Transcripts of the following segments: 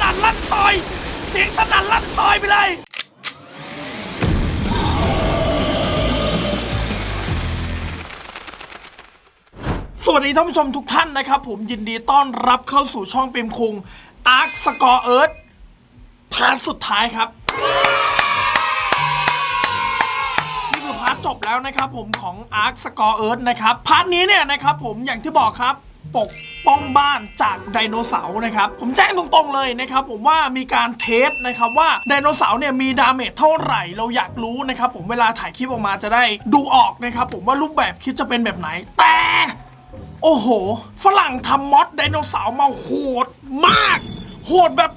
นั่นลั่นซอย เสียงสนั่นลั่นซอยไปเลย สวัสดีท่านผู้ชมทุกท่านนะครับ ผมยินดีต้อนรับเข้าสู่ช่องเปรมคุงอาร์คสกอร์เอิร์ธพาร์ทสุดท้ายครับ นี่คือพาร์ทจบแล้วนะครับผมของ Ark Score Earth นะครับ พาร์ทนี้เนี่ยนะครับผมอย่างที่บอกครับ ปกป้องบ้านจากไดโนเสาร์นะครับ ผมแจ้งตรงๆเลยนะครับ ผมว่ามีการเทสนะครับว่าไดโนเสาร์เนี่ยมีดาเมจเท่าไหร่เราอยากรู้นะครับ ผมเวลาถ่ายคลิปออกมาจะได้ดูออกนะครับผมว่ารูปแบบคลิปจะเป็นแบบไหน แต่ โอ้โห ฝรั่งทำมอดไดโนเสาร์มาโหดมาก โหดแบบ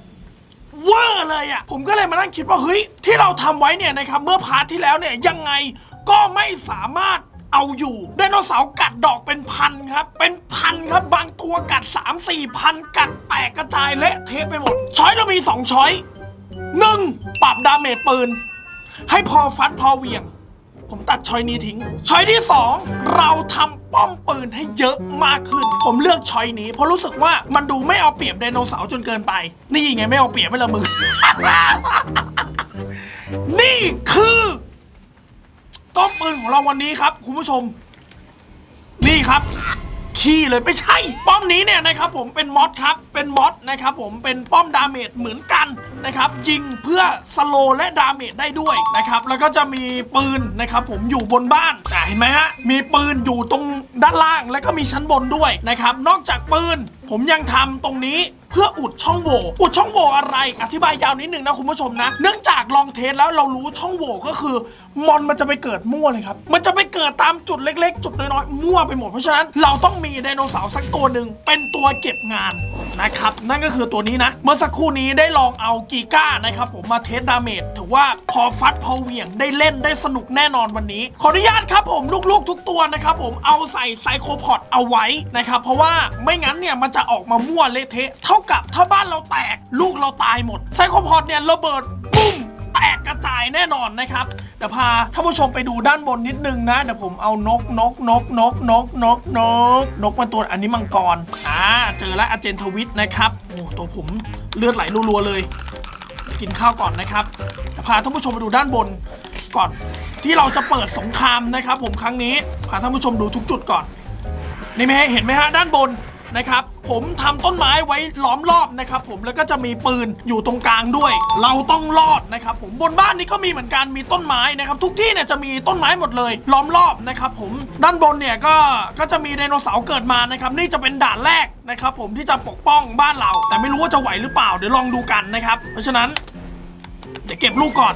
เวอร์เลยอะ่ะผมก็เลยมานั่งคิดว่าเฮ้ยที่เราทำไว้เนี่ยนะครับเมื่อพาร์ทที่แล้วเนี่ยยังไงก็ไม่สามารถ เอาอยู่ไดโนเสาร์กัดดอกเป็นพันครับ เป็นพันครับบางตัวกัด 3 4 พันกัดแตกกระจายเละเทะไปหมด ช้อยเรามี 2 ช้อยหนึ่งปรับดาเมจปืน ให้พอฟัดพอเวียง ผมตัดช้อยนี้ทิ้ง ช้อยที่ 2 เราทำป้อมปืนให้เยอะมากขึ้น ผมเลือกช้อยนี้ เพราะรู้สึกว่ามันดูไม่เอาเปรียบไดโนเสาร์จนเกินไป นี่ไงไม่เอาเปรียบไม่ละมึง นี่คือ ป้อมปืนของเราวันนี้ครับ คุณผู้ชม นี่ครับ ขี้เลยไม่ใช่ ป้อมนี้เนี่ยนะครับผมเป็นมอดครับ เป็นมอดนะครับผมเป็นป้อมดาเมจเหมือนกันนะครับยิงเพื่อสโลและดาเมจได้ด้วยนะครับแล้วก็จะมีปืนนะครับผมอยู่บนบ้านอ่เห็นไหมฮะมีปืนอยู่ตรงด้านล่าง แล้วก็มีชั้นบนด้วยนะครับนอกจากปืน ผมยังทำตรงนี้ พื่ออุดช่องโหว่อุดช่องโหว่อะไรอธิบายยาวนิดนึงนะคุณผู้ชมนะ เนื่องจากลองเทสแล้วเรารู้ช่องโหว่ก็คือมอนมันจะไปเกิดมั่วเลยครับมันจะไปเกิดตามจุดเล็กๆ จุดน้อยๆมั่วไปหมดเพราะฉะนั้นเราต้องมีไดโนเสาร์สักตัวหนึ่งเป็นตัวเก็บงานนะครับนั่นก็คือตัวนี้นะ เมื่อสักครู่นี้ได้ลองเอากีก้านะครับผมมาเทสดาเมจถือว่าพอฟัดพอเหวี่ยงได้เล่นได้สนุกแน่นอนวันนี้ ขออนุญาตครับผมลูกๆทุกตัวนะครับผมเอาใส่ไซโคพอดเอาไว้นะครับเพราะว่าไม่งั้นเนี่ยมันจะออกมามั่วเละเทะเท่ากับถ้าบ้านเราแตก ลูกเราตายหมดไซโคพอดเนี่ยระเบิดปุ้มแตกกระจายแน่นอนนะครับเดี๋ยวพาท่านผู้ชมไปดูด้านบนนิดนึงนะเดี๋ยวผมเอานกนกนกนกนกนกนกนกมาตัวอันนี้มังกรอ่าเจอแล้วอาเจนทวิตนะครับโอ้ตัวผมเลือดไหลรัวๆเลย กินข้าวก่อนนะครับเดี๋ยวพาท่านผู้ชมไปดูด้านบนก่อน ที่เราจะเปิดสงครามนะครับ ผมครั้งนี้พาท่านผู้ชมดูทุกจุดก่อนนี่ไหมเห็นไหมฮะด้านบน นะครับ ผมทำต้นไม้ไว้ล้อมรอบนะครับ ผมแล้วก็จะมีปืนอยู่ตรงกลางด้วย เราต้องรอดนะครับ ผมบนบ้านนี้ก็มีเหมือนกันมีต้นไม้นะครับ ทุกที่เนี่ยจะมีต้นไม้หมดเลย ล้อมรอบนะครับ ผมด้านบนเนี่ยก็ก็จะมีไดโนเสาร์เกิดมานะครับ นี่จะเป็นด่านแรกนะครับ ผมที่จะปกป้องบ้านเรา แต่ไม่รู้ว่าจะไหวหรือเปล่าเดี๋ยวลองดูกันนะครับ เพราะฉะนั้นเดี๋ยวเก็บลูกก่อน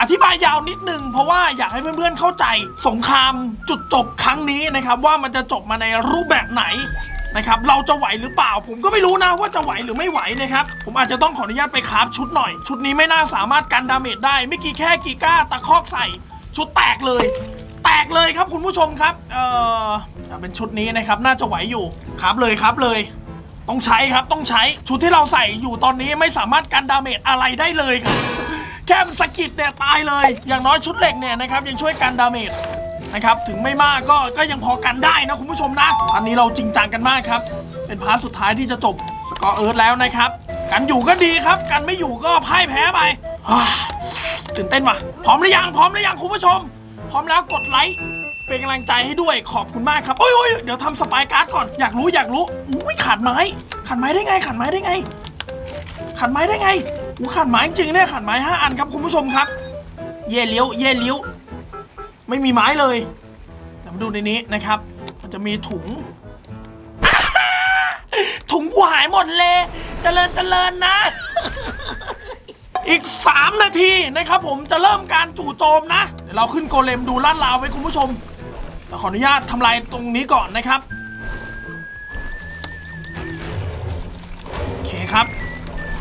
อธิบายยาวนิดนึงเพราะว่าอยากให้เพื่อนๆเข้าใจสงครามจุดจบครั้งนี้นะครับ ว่ามันจะจบมาในรูปแบบไหน นะครับเราจะไหวหรือเปล่า ผมก็ไม่รู้นะว่าจะไหวหรือไม่ไหวนะครับผมอาจจะต้องขออนุญาตไปคราฟชุดหน่อย ชุดนี้ไม่น่าสามารถกันดาเมจได้ไม่กี่แค่กีก้าตะคอกใส่ ชุดแตกเลย แตกเลยครับคุณผู้ชมครับเอ่อเป็นชุดนี้นะครับน่าจะไหวอยู่ครับเลยครับเลยต้องใช้ครับต้องใช้ชุดที่เราใส่อยู่ตอนนี้ไม่สามารถกันดาเมจอะไรได้เลยครับแค่สกิดเนี่ยตายเลย อย่างน้อยชุดเหล็กเนี่ยนะครับยังช่วยกันดาเมจ นะครับ ถึงไม่มากก็ก็ยังพอกันได้นะคุณผู้ชมนะ อันนี้เราจริงจังกันมากครับ เป็นพาร์ทสุดท้ายที่จะจบสกอร์เอิร์ธแล้วนะครับ กันอยู่ก็ดีครับ กันไม่อยู่ก็พ่ายแพ้ไปตื่นเต้นว่ะ พร้อมหรือยัง พร้อมหรือยังคุณผู้ชม พร้อมแล้วกดไลค์ เป็นกำลังใจให้ด้วย ขอบคุณมากครับ โอ้ยโอ้ยเดี๋ยวทำสปายการ์ดก่อน อยากรู้อยากรู้ อุ้ยขาดไม้ ขาดไม้ได้ไง ขาดไม้ได้ไงขันไม้ได้ไงอูขันไม้จริงเนี่ยขันไม้ห้าอันครับคุณผู้ชมครับ เย่เลี้ยว เย่เลี้ยว ไม่มีไม้เลยเดี๋ยวมาดูในนี้นะครับ มันจะมีถุง ถุงกูหายหมดเลยเจริญเจริญนะ อีก 3 นาทีนะครับผมจะเริ่มการจู่โจมนะ เดี๋ยวเราขึ้นโกเลมดูลาดราวไว้คุณผู้ชมแต่ขออนุญาตทำลายตรงนี้ก่อนนะครับโอเคครับ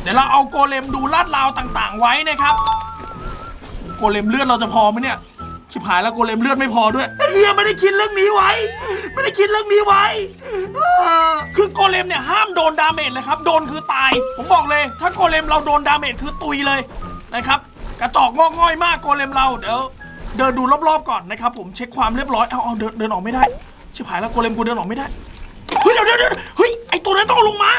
เดี๋ยวเราเอาโกเลมดูลาดราวต่างๆ ไว้นะครับ โกเลมเลือดเราจะพอไหมเนี่ย ชิบหายแล้วโกเลมเลือดไม่พอด้วยเฮียไม่ได้คิดเรื่องนี้ไว้ ไม่ได้คิดเรื่องนี้ไว้เออคือโกเลมเนี่ยห้ามโดนดาเมจเลยครับ โดนคือตาย ผมบอกเลย ถ้าโกเลมเราโดนดาเมจคือตุยเลยนะครับ กระจอกงอกง่อยมากโกเลมเราเดี๋ยวเดินดูรอบๆก่อนนะครับ ผมเช็คความเรียบร้อยเอาเอาเดินเดินออกไม่ได้ ชิบหายแล้วโกเลมกูเดินออกไม่ได้เฮ้ยเดี๋ยวเดี๋ยวเดี๋ยวเฮ้ยไอตัวนั้นต้องลงมา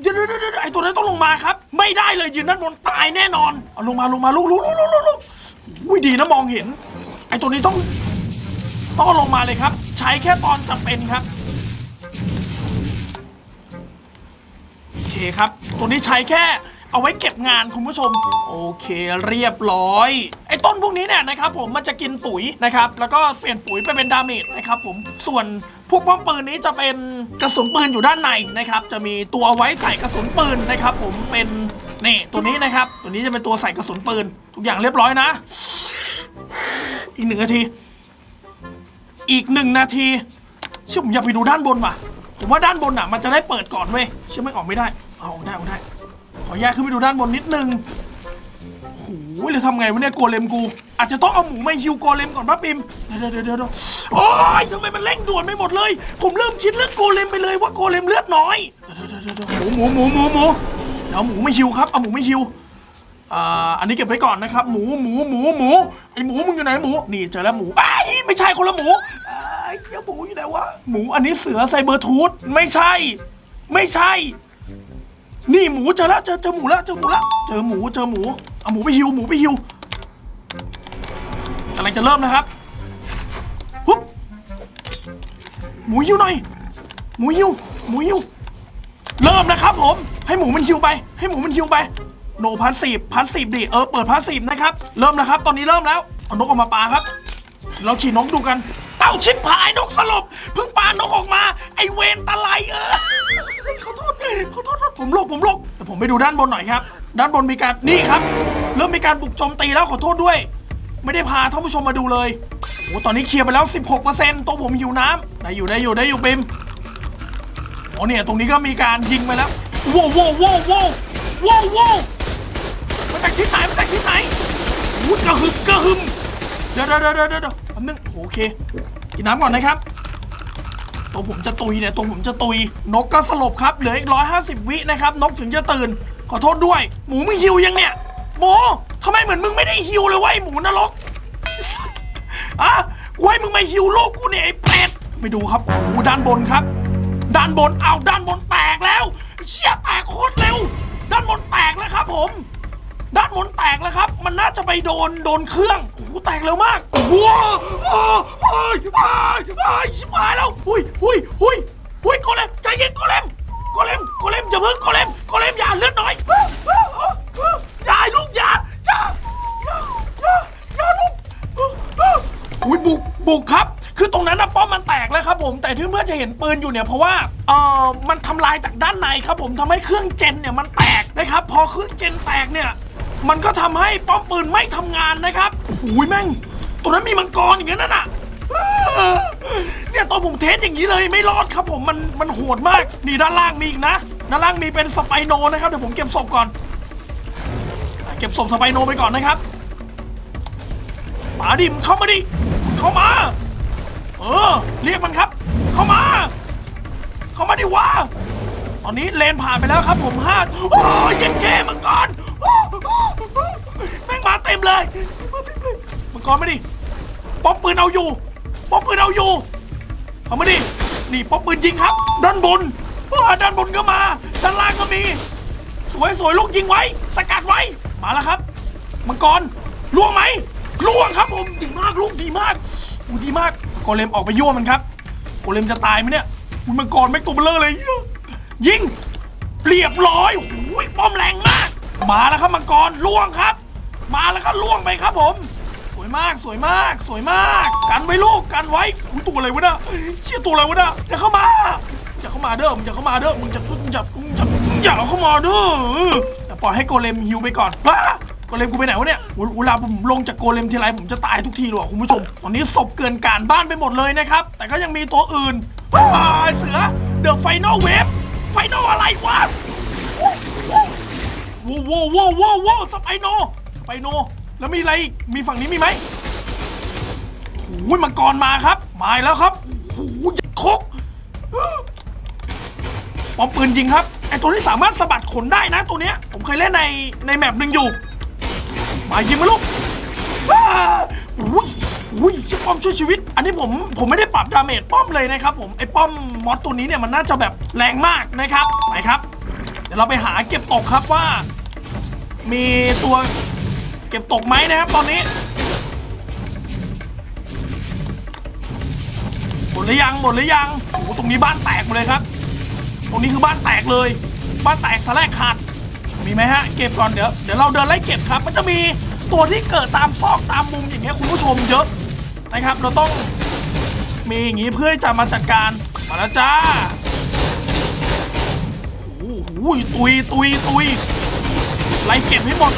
เดี๋ยวเดี๋ยวเดี๋ยวไอตัวนั้นต้องลงมาครับ ไมันยืนด้านบนตายแน่นอนเอาลงมาลงมาลูกลูกลูกลูกลูกลูกอุ้ยดีนะมองเห็น ไอ้ตัวนี้ต้องต้องลงมาเลยครับ ใช้แค่ตอนจำเป็นครับโอเคครับ ตัวนี้ใช้แค่เอาไว้เก็บงานคุณผู้ชม โอเคเรียบร้อย ไอ้ต้นพวกนี้เนี่ยนะครับผมมันจะกินปุ๋ยนะครับ แล้วก็เปลี่ยนปุ๋ยไปเป็นดาเมจนะครับผมส่วนพวกป้อมปืนนี้จะเป็นกระสุนปืนอยู่ด้านในนะครับ จะมีตัวไว้ใส่กระสุนปืนนะครับผมเป็นนี่ตัวนี้นะครับ ตัวนี้จะเป็นตัวใส่กระสุนปืน ทุกอย่างเรียบร้อยนะ อีกหนึ่งนาที อีกหนึ่งนาทีเชื่อผมอยากไปดูด้านบนว่ะ ผมว่าด้านบนอะ มันจะได้เปิดก่อนเว้ยเชื่อไม่ออกไม่ได้ เอาออกได้เอาได้ ขออนุญาตขึ้นไปดูด้านบนนิดนึงโอ้โหแล้วทำไงวะเนี่ยโกเลมกู อาจจะต้องเอาหมูมาฮิวโกเลมก่อนป้าปิม เดี๋ยวเดี๋ยวเดี๋ยวโอ้ยทำไมมันเร่งด่วนไม่หมดเลย ผมเริ่มคิดเรื่องโกเลมไปเลยว่าโกเลมเลือดน้อย เดี๋ยวเดี๋ยวเดี๋ยวหมูหมูหมูหมูหมูเดี๋ยวเอาหมูไมาฮิวครับ เอาหมูไมาฮิว อ่าอันนี้เก็บไว้ก่อนนะครับหมูหมูหมูหมูไอหมูมึงอยู่ไหนหมูนี่เจอแล้วหมูไอ้ายไม่ใช่คนละหมูไอ้เหี้ยหมูอยู่ไหนวะหมูอันนี้เสือไซเบอร์ทูธไม่ใช่ ไม่ใช่ นี่หมูเจอแล้วเจอเจอหมูแล้วเจอหมูแล้วเจอหมูเจอหมูเอาหมูไปฮิวหมูไปฮิวกำลังจะเริ่มนะครับปุ๊บหมูฮิวหน่อย หมูฮิวหมูฮิวเริ่มนะครับผมให้หมูมันฮิวไป ให้หมูมันฮิวไป โนพันสีพันสีดิเออเปิดพันสีนะครับเริ่มนะครับ ตอนนี้เริ่มแล้วเอานกออกมาปาครับ เราขี่นกดูกัน เต้าชิบหายนกสลบเพิ่งปานกออกมา ไอเวนตะไลเออขอโทษขอโทษโทษผมโลกผมโลกเดี๋ยวผมไปดูด้านบนหน่อยครับ ด้านบนมีการนี่ครับ เริ่มมีการบุกโจมตีแล้วขอโทษด้วย ไม่ได้พาท่านผู้ชมมาดูเลยโอ้ตอนนี้เคลียร์ไปแล้ว 16%ตัวผมหิวน้ำได้อยู่ได้อยู่ได้อยู่ปิมโอ้เนี่ยตรงนี้ก็มีการยิงไปแล้วว้าวว้าวว้าวว้าวว้าวว้าว จากที่ไหนมาจากที่ไหนอู้กระหึ่มกระหึ่มเดี๋ยวเดี๋ยวเดี๋ยวเดี๋ยวเดี๋ยวแป๊บนึงโอเค กินน้ำก่อนนะครับ ตัวผมจะตุยเนี่ยตัวผมจะตุย นกก็สลบครับ เหลืออีกร้อยห้าสิบวินะครับ นกถึงจะตื่น ขอโทษด้วย หมูมึงหิวยังเนี่ยหมูทำไมเหมือนมึงไม่ได้หิวเลยวะไอหมูนรกอะกูให้มึงมาหิวโลกกูเนี่ยไอ้เป็ดไปดูครับ โอ้โหด้านบนครับ ด้านบนเอาด้านบนแตกแล้ว เชี่ยแตกโคตรเร็ว ด้านบนแตกแล้วครับผม ด้านบนแตกแล้วครับ มันน่าจะไปโดนโดนเครื่องโอ้โหแตกเร็วมากโอ้โหอ้าวอ้าวอ้าวอ้าวชิบหายแล้วหุยหุยหุยหุยโกเลมใจเย็นโกเลมโกเลมโกเลมอย่าเพิ่งโกเลมโกเลมอย่าเลือดน้อยอย่าลูกอย่าอย่าอย่าอย่าอย่าลูกอ้าวอ้าวหุยบุกบุกครับคือตรงนั้นนะป้อมมันแตกแล้วครับผมแต่ที่เพื่อจะเห็นปืนอยู่เนี่ยเพราะว่าเออมันทำลายจากด้านในครับผมทำให้เครื่องเจนเนี่ยมันแตกนะครับพอเครื่องเจนแตกเนี่ย มันก็ทำให้ป้อมปืนไม่ทำงานนะครับโอ้ยแม่งตัวนั้นมีมังกรอย่างนั้นน่ะเนี่ยตอนผมเทสอย่างนี้เลยไม่รอดครับผมมันมันโหดมาก นี่ด้านล่างมีอีกนะ ด้านล่างมีเป็นสไปโนนะครับเดี๋ยวผมเก็บศพก่อน เก็บศพสไปโนไปก่อนนะครับมาดิมเข้ามาดิ เข้ามา เออ เรียกมันครับ เข้ามา เข้ามาดิวะตอนนี้เลนผ่านไปแล้วครับผมห้าโอ้ยเย็นแก่มังกรโอ้โอ้โอ้แม่งมาเต็มเลยมาเต็มเลยมัง กรมาดิป้อมปืนเอาอยู่ป้อมปืนเอาอยู่เข้ามาดินี่ป้อมปืนยิงครับด้านบนว้ด้านบนก็มา ด้านล่างก็มี สวยสวยลูกยิงไว้ สกัดไว้มาแล้วครับ มังกรล่วงไหมล่วงครับผมดีมากลูกดีมากอูดีมากโกเลมออกไปยั่วมันครับโกเลมจะตายไหมเนี่ยอุ๊ยมังกรไม่ตัวเบลอเลยเหี้ยยิงเรียบร้อยหูยป้อมแรงมาก มาแล้วครับมังกรล่วงครับ มาแล้วครับล่วงไปครับผม มากสวยมาก สวยมาก กันไว้ลูกกันไว้อุ๊ยตัวอะไรวะเนี่ยเชี่ยตัวอะไรวะเนี่ยอย่าเข้ามาอย่าเข้ามาเด้อมึงอย่าเข้ามาเด้อมึงจะมึงจะมึงจะมึงอย่าเข้ามาเด้อแต่ปล่อยให้โกเลมฮิวไปก่อนว้าโกเลมกูไปไหนวะเนี่ยเวลาผมลงจากโกเลมทีไรผมจะตายทุกทีเลยว่ะคุณผู้ชม ตอนนี้ศพเกินการบ้านไปหมดเลยนะครับ แต่ก็ยังมีตัวอื่นว้ายเสือเดอะไฟนอลเวฟไฟนอลอะไรวะว้าวว้าวว้าวว้าวว้าวสไปโนสไปโน แล้วมีอะไรอีกมีฝั่งนี้มีไหมโอ้ยมังกรมาครับ มาแล้วครับโอ้หยัดคกปอมปืนยิงครับ ไอตัวนี้สามารถสะบัดขนได้นะตัวเนี้ย ผมเคยเล่นในในแมปหนึ่งอยู่ มายิงมาลูกว้าโอ้ยโอ้ยป้อมช่วยชีวิต อันนี้ผมผมไม่ได้ปรับดาเมจป้อมเลยนะครับผม ไอป้อมมอสตัวนี้เนี่ยมันน่าจะแบบแรงมากนะครับ ไปครับ เดี๋ยวเราไปหาเก็บตกครับว่า มีตัว เก็บตกไหมนะครับตอนนี้หมดหรือยังหมดหรือยังโอ้โหตรงนี้บ้านแตกหมดเลยครับ ตรงนี้คือบ้านแตกเลย บ้านแตกสแลกขาดมีไหมฮะเก็บก่อนเดี๋ยวเดี๋ยวเราเดินไล่เก็บครับ มันจะมีตัวที่เกิดตามซอกตามมุมอย่างเงี้ยคุณผู้ชมเยอะนะครับ เราต้องมีอย่างงี้เพื่อที่จะมาจัดการมาแล้วจ้าโอ้โหตุยตุยตุยไล่เก็บให้หมด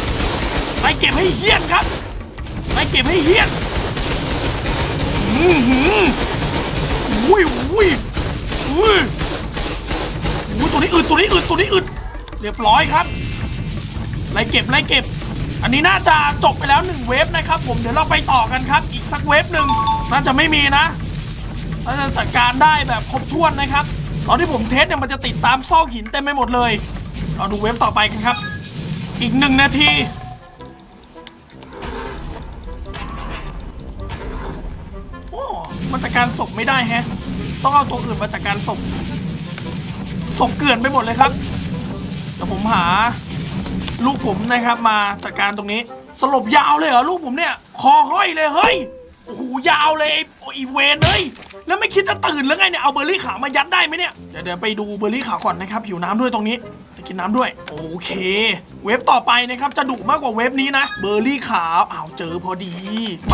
ไล่เก็บให้เฮี้ยนครับไล่เก็บให้เฮี้ยนอือหืออุ้ยอุ้ยอุ้ยอุ้ยตัวนี้อึดตัวนี้อึดตัวนี้อึดเรียบร้อยครับไล่เก็บไล่เก็บ อันนี้น่าจะจบไปแล้วหนึ่งเวฟนะครับ ผมเดี๋ยวเราไปต่อกันครับ อีกสักเวฟหนึ่งน่าจะไม่มีนะน่าจะจัดการได้แบบครบถ้วนนะครับตอนที่ผมเทสเนี่ยมันจะติดตามซอกหินเต็มไปหมดเลย เราดูเวฟต่อไปกันครับ อีกหนึ่งนาที จัดการศพไม่ได้แฮะ ต้องเอาตัวอื่นมาจัดการศพ ศพเกลื่อนไปหมดเลยครับเดี๋ยวผมหา ลูกผมนะครับ มาจัดการตรงนี้ สลบยาวเลยเหรอลูกผมเนี่ย คอห้อยเลยเฮ้ย โอ้โหยาวเลยไอ้อีเวนเลย แล้วไม่คิดจะตื่นหรือไงเนี่ย เอาเบอร์รี่ขาวมายัดได้ไหมเนี่ย เดี๋ยวเดี๋ยวไปดูเบอร์รี่ขาวก่อนนะครับ หิวน้ำด้วยตรงนี้ กินน้ำด้วย โอเค เว็บต่อไปนะครับ จะดุมากกว่าเว็บนี้นะ เบอร์รี่ขาวอ้าวเจอพอดี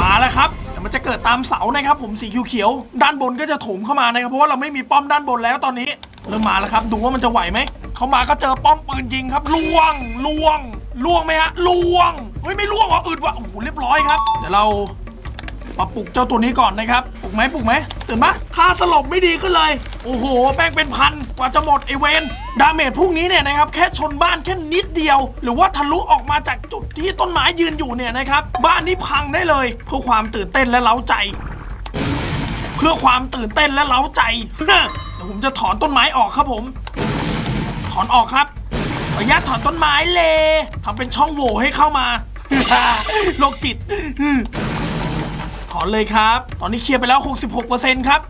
มาแล้วครับเดี๋ยวมันจะเกิดตามเสานะครับ ผมสีเขียวๆด้านบนก็จะโถมเข้ามานะครับ เพราะว่าเราไม่มีป้อมด้านบนแล้วตอนนี้ เริ่มมาแล้วครับ ดูว่ามันจะไหวไหม เขามาก็เจอป้อมปืนยิงครับล่วงล่วงล่วงไหมฮะล่วงเฮ้ยไม่ล่วงเหรออึดว่ะโอ้โหเรียบร้อยครับเดี๋ยวเรา มาปลุกเจ้าตัวนี้ก่อนนะครับ ปลุกไหมปลุกไหมตื่นปะค่าสลบไม่ดีขึ้นเลย โอ้โหแป้งเป็นพันกว่าจะหมดไอเวนดาเมจพวกนี้เนี่ยนะครับแค่ชนบ้านแค่นิดเดียว หรือว่าทะลุออกมาจากจุดที่ต้นไม้ยืนอยู่เนี่ยนะครับ บ้านนี้พังได้เลยเพื่อความตื่นเต้นและเล้าใจ เพื่อความตื่นเต้นและเล้าใจเดี๋ยวผมจะถอนต้นไม้ออกครับผม ถอนออกครับขออนุญาตถอนต้นไม้เลยทำเป็นช่องโหว่ให้เข้ามาโรคจิต อนเลยครับ ตอนนี้เคลียร์ไปแล้ว 66%ครับ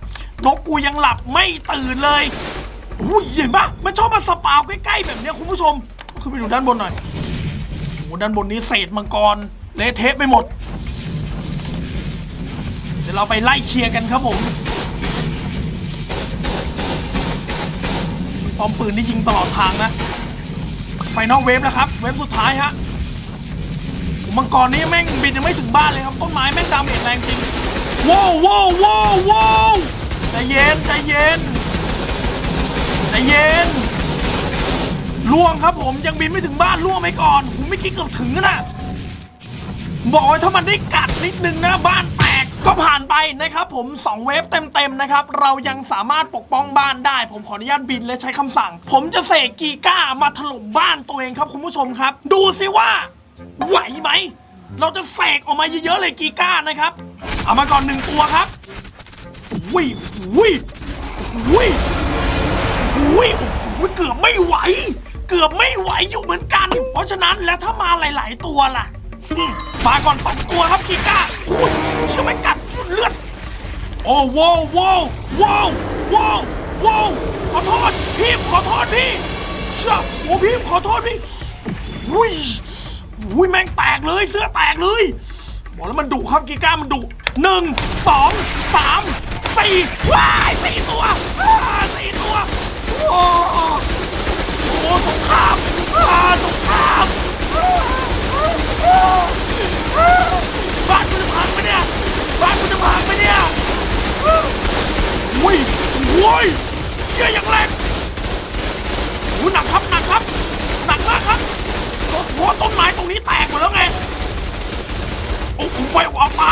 นกกูยังหลับไม่ตื่นเลยอุ้ยเห็นปะมันชอบมาสปาวใกล้ๆแบบเนี้ยคุณผู้ชมขึ้นไปดูด้านบนหน่อยโอ้โหด้านบนนี้เศษมังกรเละเทะไปหมด เดี๋ยวเราไปไล่เคลียร์กันครับผมปอมปืนที่ยิงตลอดทางนะไฟนอลเวฟแล้วครับ เวฟสุดท้ายฮะ มังกรนี้แม่งบินยังไม่ถึงบ้านเลยครับต้นไม้แม่งดาเมจแรงจริงว้าวว้าวว้าวว้าวใจเย็นใจเย็นใจเย็นล่วงครับผมยังบินไม่ถึงบ้านล่วงไปก่อนผมไม่คิดเกือบถึงนะบอกว่าถ้ามันได้กัดนิดนึงนะบ้านแตกก็ผ่านไปนะครับผม 2 เวฟเต็มๆนะครับ เรายังสามารถปกป้องบ้านได้ ผมขออนุญาตบินและใช้คำสั่ง ผมจะเสกกีก้ามาถล่มบ้านตัวเองครับคุณผู้ชมครับ ดูสิว่า ไหวไหม เราจะเสกออกมาเยอะๆเลยกีก้านะครับ เอามาก่อนหนึ่งตัวครับวิวิวิวิวิเกือบไม่ไหว เกือบไม่ไหวอยู่เหมือนกัน เพราะฉะนั้นแล้วถ้ามาหลาย ๆ ตัวล่ะมาก่อนสองตัวครับกีก้าอุ้ยเชื่อไหมกัดเลือดโอ้ว้าวว้าวว้าวว้าวว้าวขอโทษพี่ขอโทษพี่เชื่อโอ้พี่ขอโทษพี่อุ้ย อุ้ยแม่งแตกเลยเสื้อแตกเลยบอกแล้วมันดุครับกีก้ามันดุหนึ่งสองสามสี่ว้ายสี่ตัวว้าสี่ตัวโอ้โหสงครามอ่าสงครามอ่าอ่าอ่าบ้านกูจะพังไหมเนี่ยบ้านกูจะพังไหมเนี่ยอุ้ยอุ้ยเยี่ยอย่างแรงโอ้หนักครับหนักครับ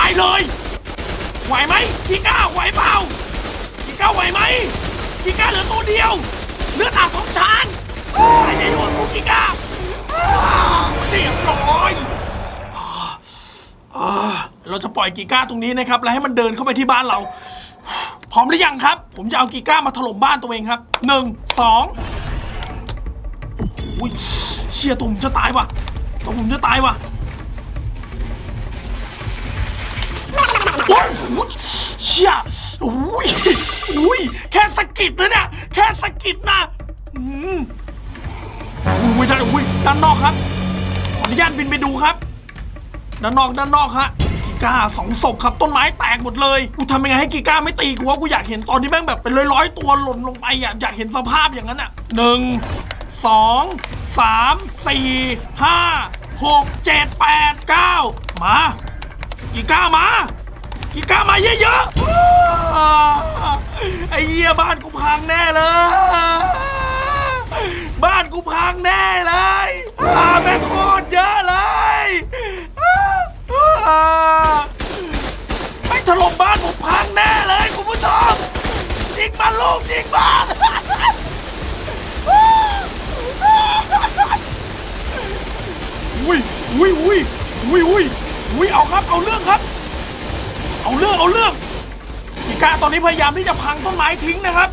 ายเลย ไหวไหมพี่ก้าไหวเปล่าพี่ก้าไหวไหมพี่ก้าเหลือตัวเดียว เลือดอาบท้องช้างอ้าอย่าอยู่กับกูพี่ก้าอ้าเรียบร้อยเราจะปล่อยกีก้าตรงนี้นะครับ แล้วให้มันเดินเข้าไปที่บ้านเรา พร้อมหรือยังครับ ผมจะเอากีก้ามาถล่มบ้านตัวเองครับหนึ่งสองอุ้ยเชี่ยตัวผมจะตายว่ะตัวผมจะตายว่ะ อ้ยเชี่ยอุ้ยอุ้ยแค่สะกิดนะเนี่ยแค่สะกิดนะอืมอุ้ยไม่ได้อุ้ยด้านนอกครับขออนุญาตบินไปดูครับ ด้านนอกด้านนอกฮะกีก้าสองศพครับ ต้นไม้แตกหมดเลยกูทำยังไงให้กีก้าไม่ตีกูวะกูอยากเห็นตอนที่แม่งแบบเป็นร้อยๆตัวหล่นลงไปอะอยากเห็นสภาพอย่างนั้นอะหนึ่งสองสามสี่ห้าหกเจ็ดแปดเก้ามากีก้ามา กีก้ามาเยอะๆไอ้เหี้ยบ้านกูพังแน่เลย บ้านกูพังแน่เลยอ่าแม่งโคตรเยอะเลยไม่ถล่มบ้านผมพังแน่เลยคุณผู้ชมยิงมันลูกยิงมันอุ้ยอุ้ยอุ้ยอุ้ยอุ้ยอุ้ยเอาครับเอาเรื่องครับ เอาเรื่องเอาเรื่องอีกาตอนนี้พยายามที่จะพังต้นไม้ทิ้งนะครับ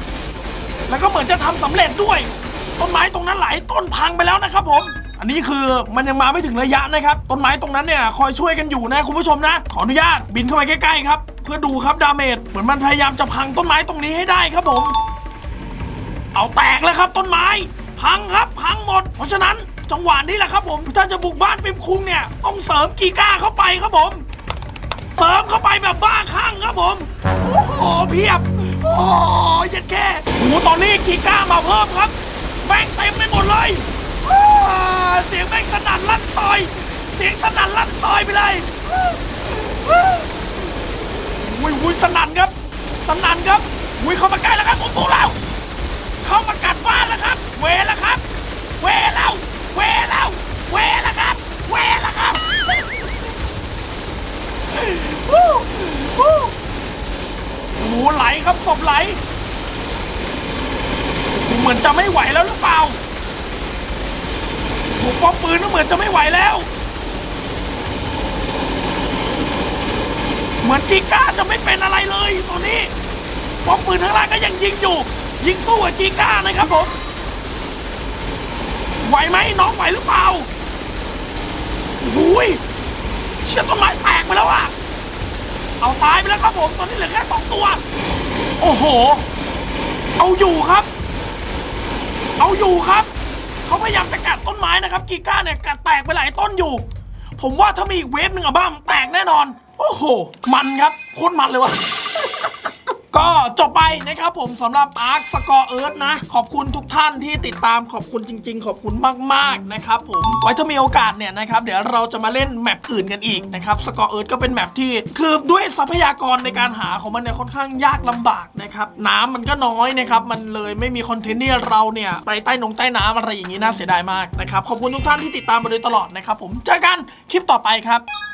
แล้วก็เหมือนจะทำสำเร็จด้วย ต้นไม้ตรงนั้นหลายต้นพังไปแล้วนะครับ ผม อันนี้คือมันยังมาไม่ถึงระยะนะครับ ต้นไม้ตรงนั้นเนี่ยคอยช่วยกันอยู่นะคุณผู้ชมนะ ขออนุญาตบินเข้าไปใกล้ๆครับ เพื่อดูครับดาเมจเหมือนมันพยายามจะพังต้นไม้ตรงนี้ให้ได้ครับผม เอาแตกแล้วครับ ต้นไม้ พังครับพังหมด เพราะฉะนั้นจังหวะนี้แหละครับผมถ้าจะบุกบ้านปิมคุงเนี่ยต้องเสริมกีก้าเข้าไปครับผม เสริมเข้าไปแบบบ้าคลั่งครับผม โอ้โหเพียบ โอ้ยยัดแค่โอ้โหตอนนี้กีก้ามาเพิ่มครับแม่งเต็มไปหมดเลยอ้าเสียงแม่งสนั่นลั่นซอย เสียงสนั่นลั่นซอยไปเลยอุ้ยอุ้ยสนั่นครับ สนั่นครับอุ้ยเข้ามาใกล้แล้วครับผมพูดแล้วเข้ามากัดบ้านแล้วครับ เวแล้วครับ หไหลครับศพไหลโอ้โหเหมือนจะไม่ไหวแล้วหรือเปล่าโอ้โหป้อมปืนก็เหมือนจะไม่ไหวแล้ว เหมือนกีก้าจะไม่เป็นอะไรเลยตอนนี้ป้อมปืนข้างล่างก็ยังยิงอยู่ ยิงสู้กับกีก้านะครับผมไหวไหมน้องไหวหรือเปล่าโอ้โหยเชี่ยต้นไม้แตกไปแล้วอะ เอาตายไปแล้วครับผม ตอนนี้เหลือแค่สองตัว โอ้โห เอาอยู่ครับ เอาอยู่ครับ เขาพยายามจะกัดต้นไม้นะครับ กีก้าเนี่ยกัดแตกไปหลายต้นอยู่ ผมว่าถ้ามีอีกเวฟหนึ่งอะบ้ามแตกแน่นอน โอ้โห มันครับโคตรมันเลยวะ ก็จบไปนะครับผมสำหรับอาร์คสกอร์เอิร์ธนะ ขอบคุณทุกท่านที่ติดตามขอบคุณจริง ๆ ขอบคุณมากๆนะครับผมไว้ถ้ามีโอกาสเนี่ยนะครับเดี๋ยวเราจะมาเล่นแมปอื่นกันอีกนะครับสกอร์เอิร์ธก็เป็นแมปที่คือด้วยทรัพยากรในการหาของมันเนี่ยค่อนข้างยากลำบากนะครับน้ำมันก็น้อยนะครับมันเลยไม่มีคอนเทนต์ที่เราเนี่ยไปใต้นงใต้น้ำอะไรอย่างนี้น่าเสียดายมากนะครับขอบคุณทุกท่านที่ติดตามมาโดยตลอดนะครับผมเจอกันคลิปต่อไปครับ